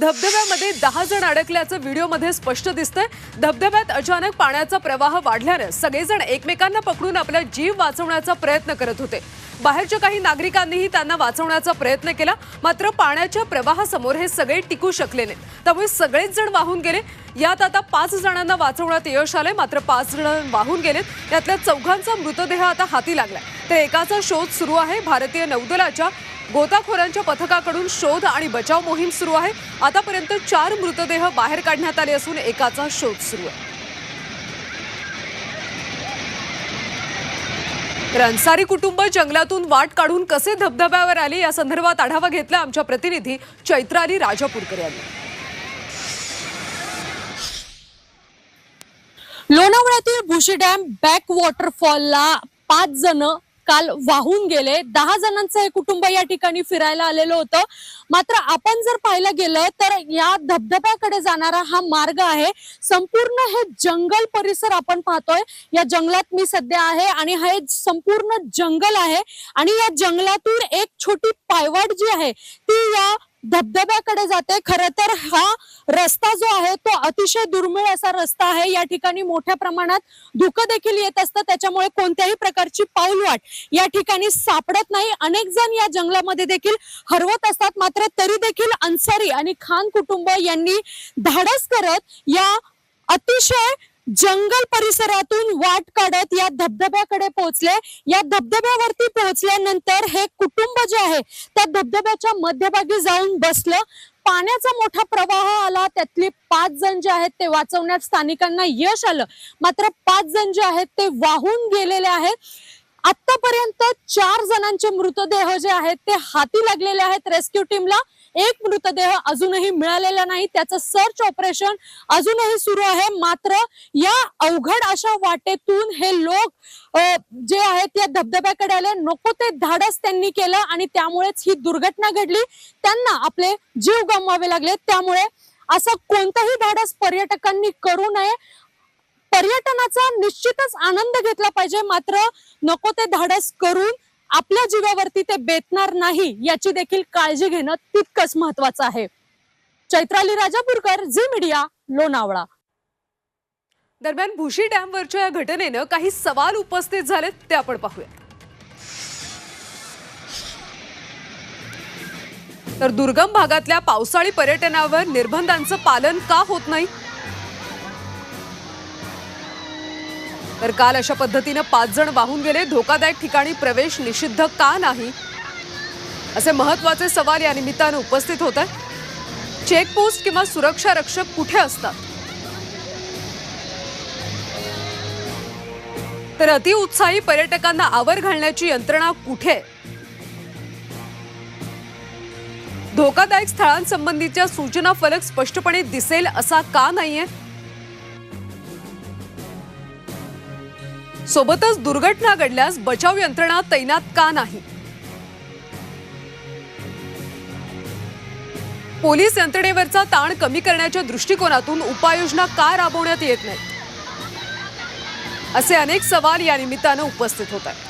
धबधब्यामध्ये दहा जण अडकल्याचं व्हिडिओमध्ये स्पष्ट दिसतंय. धबधब्यात अचानक पाण्याचा प्रवाह वाढल्यानं सगळेजण एकमेकांना पकडून आपला जीव वाचवण्याचा प्रयत्न करत होते. बाहेरच्या काही नागरिकांनीही त्यांना वाचवण्याचा प्रयत्न केला मात्र पाण्याच्या प्रवाहासमोर हे सगळे टिकू शकले नाहीत. त्यामुळे सगळेच जण वाहून गेले. यात आता पाच जणांना वाचवण्यात यश आलंय मात्र पाच जण वाहून गेलेत. यातल्या चौघांचा मृतदेह आता हाती लागलाय. तर एकाचा शोध सुरू आहे. भारतीय नौदलाच्या गोताखोरांच्या पथकाकडून शोध आणि बचाव मोहीम सुरू आहे. आतापर्यंत चार मृतदेह बाहेर काढण्यात आले असून एकाचा शोध सुरू आहे. तर अन्सारी कुटुंब जंगलातून वाट काढून कसे धबधब्यावर आले या संदर्भात आढावा घेतला आमच्या प्रतिनिधी चैत्राली राजापूरकर यांनी. लोणावळ्यातील भुशी डॅम बॅक वॉटरफॉलला पाच जण काल वाहून गेले. दहा जणांचं हे कुटुंब या ठिकाणी फिरायला आलेलं होतं. मात्र आपण जर पाहायला गेलं तर या धबधब्याकडे जाणारा हा मार्ग आहे. संपूर्ण हे जंगल परिसर आपण पाहतोय. या जंगलात मी सध्या आहे आणि हे संपूर्ण जंगल आहे. आणि या जंगलातून एक छोटी पायवाट जी आहे ती या धबधब्याकडे जाते. खर तर हा रस्ता जो आहे तो अतिशय दुर्मिळ असा रस्ता आहे. या ठिकाणी मोठ्या प्रमाणात धुकं देखील येत असतं. त्याच्यामुळे कोणत्याही प्रकारची पाऊलवाट या ठिकाणी सापडत नाही. अनेक जण या जंगलामध्ये देखील हरवत असतात. मात्र तरी देखील अन्सारी आणि खान कुटुंब यांनी धाडस करत या अतिशय जंगल परिसरातून वाट काढत या धबधब्याकडे पोहोचले. या धबधब्यावरती पोहोचल्यानंतर हे कुटुंब जे आहे त्या धबधब्याच्या मध्यभागी जाऊन बसलं. पाण्याचा मोठा प्रवाह आला. त्यातले पाच जण जे आहेत ते वाचवण्यात स्थानिकांना यश आलं. मात्र पाच जण जे आहेत ते वाहून गेलेले आहेत. आतापर्यंत चार जणांचे मृतदेह जे आहेत ते हाती लागलेले आहेत रेस्क्यू टीमला. एक मृतदेह अजूनही मिळालेला नाही. त्याचं सर्च ऑपरेशन अजूनही सुरू आहे. मात्र या अवघड अशा वाटेतून हे लोक जे आहेत या धबधब्याकडे आले नको ते धाडस त्यांनी केलं आणि त्यामुळेच ही दुर्घटना घडली. त्यांना आपले जीव गमवावे लागले. त्यामुळे असं कोणतंही धाडस पर्यटकांनी करू नये. पर्यटनाचा निश्चितच आनंद घेतला पाहिजे. मात्र नको ते धाडस करून आपल्या जीवावरती ते बेतणार नाही याची देखील काळजी घेणं तितकंच महत्वाचं आहे. Chaitrali Rajapurkar Zee media Lonavala. दरम्यान भुशी डॅमवरच्या या घटनेनं काही सवाल उपस्थित झालेत ते आपण पाहूया. तर दुर्गम भागातल्या पावसाळी पर्यटनावर निर्बंधांचं पालन का होत नाही? तर काल अशा पद्धतीनं पाच जण वाहून गेले. धोकादायक ठिकाणी प्रवेश निषिद्ध का नाही? असे महत्त्वाचे सवाल या निमित्तानं उपस्थित होत आहे चेकपोस्ट किंवा सुरक्षा रक्षक कुठे असतात? तर अतिउत्साही पर्यटकांना आवर घालण्याची यंत्रणा कुठे? आहे? धोकादायक स्थळांसंबंधीच्या सूचना फलक स्पष्टपणे दिसेल असा का नाहीये? सोबतच दुर्घटना घडल्यास बचाव यंत्रणा तैनात का नाही? पोलीस यंत्रणेवरचा ताण कमी करण्याच्या दृष्टिकोनातून उपाययोजना का राबवण्यात येत नाहीत? असे अनेक सवाल या निमित्तानं उपस्थित होत आहेत.